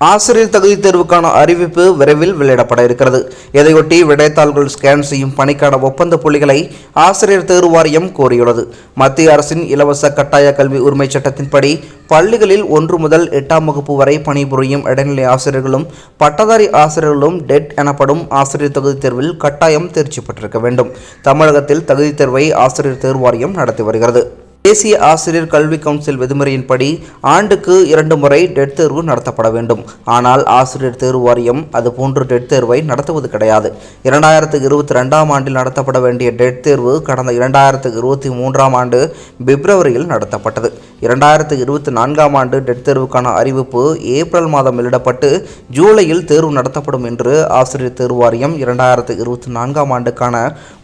ஆசிரியர் தகுதி தேர்வுக்கான அறிவிப்பு விரைவில் வெளியிடப்பட இருக்கிறது. இதையொட்டி விடைத்தாள்கள் ஸ்கேன் செய்யும் பணிக்கான ஒப்பந்த புள்ளிகளை ஆசிரியர் தேர்வு வாரியம் கோரியுள்ளது. மத்திய அரசின் இலவச கட்டாய கல்வி உரிமைச் சட்டத்தின்படி பள்ளிகளில் ஒன்று முதல் எட்டாம் வகுப்பு வரை பணிபுரியும் இடைநிலை ஆசிரியர்களும் பட்டதாரி ஆசிரியர்களும் டெட் எனப்படும் ஆசிரியர் தகுதி தேர்வில் கட்டாயம் தேர்ச்சி பெற்றிருக்க வேண்டும். தமிழகத்தில் தகுதி தேர்வை ஆசிரியர் தேர்வு வாரியம் நடத்தி வருகிறது. தேசிய ஆசிரியர் கல்வி கவுன்சில் விதிமுறையின்படி ஆண்டுக்கு இரண்டு முறை டெட் தேர்வு நடத்தப்பட வேண்டும். ஆனால் ஆசிரியர் தேர்வு வாரியம் அதுபோன்று டெட் தேர்வை நடத்துவது கிடையாது. இரண்டாயிரத்து இருபத்தி ரெண்டாம் ஆண்டில் நடத்தப்பட வேண்டிய டெட் தேர்வு கடந்த இரண்டாயிரத்து இருபத்தி மூன்றாம் ஆண்டு பிப்ரவரியில் நடத்தப்பட்டது. இரண்டாயிரத்து இருபத்தி நான்காம் ஆண்டு டெட் தேர்வுக்கான அறிவிப்பு ஏப்ரல் மாதம் வெளியிடப்பட்டு ஜூலையில் தேர்வு நடத்தப்படும் என்று ஆசிரியர் தேர்வு வாரியம் இரண்டாயிரத்து இருபத்தி நான்காம் ஆண்டுக்கான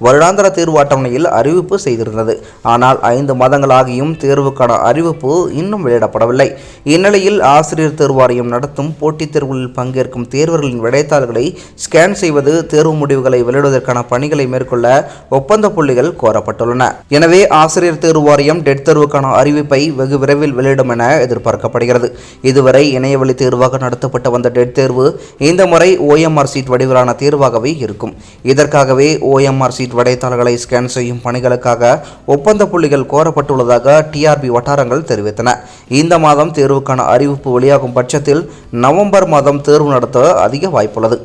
வருடாந்திர தேர்வு அட்டவணையில் அறிவிப்பு செய்திருந்தது. ஆனால் ஐந்து தேர்வுகளாகியும் தேர்வுக்கான அறிவிப்பு இன்னும் வெளியிடப்படவில்லை. இந்நிலையில் ஆசிரியர் தேர்வாரியம் நடத்தும் போட்டித் தேர்வுகளில் பங்கேற்கும் தேர்வர்களின் விடைத்தாள்களை ஸ்கேன் செய்வது தேர்வு முடிவுகளை வெளியிடுவதற்கான பணிகளை மேற்கொள்ள ஒப்பந்த புள்ளிகள் கோரப்பட்டுள்ளன. எனவே ஆசிரியர் தேர்வு வாரியம் டெட் தேர்வுக்கான அறிவிப்பை வெகு விரைவில் வெளியிடும் என எதிர்பார்க்கப்படுகிறது. இதுவரை இணையவழி தேர்வாக நடத்தப்பட்டு வந்த டெட் தேர்வு இந்த முறை ஓஎம்ஆர் சீட் வடிவிலான தேர்வாகவே இருக்கும். இதற்காகவே ஓஎம்ஆர் சீட் விடைத்தாள்களை ஸ்கேன் செய்யும் பணிகளுக்காக ஒப்பந்த புள்ளிகள் உள்ளதாக டிஆர்பி வட்டாரங்கள் தெரிவித்தன. இந்த மாதம் தேர்வுக்கான அறிவிப்பு வெளியாகும் பட்சத்தில் நவம்பர் மாதம் தேர்வு நடத்த அதிக வாய்ப்புள்ளது.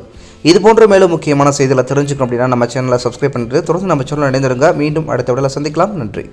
இது போன்ற மேலும் முக்கியமான செய்திகளை தெரிஞ்சுக்கணும் அப்படின்னா நம்ம சேனலை சப்ஸ்கிரைப் பண்ணிட்டு தொடர்ந்து நம்ம சேனல் இணைந்திருங்க. மீண்டும் அடுத்த விடலை சந்திக்கலாம். நன்றி.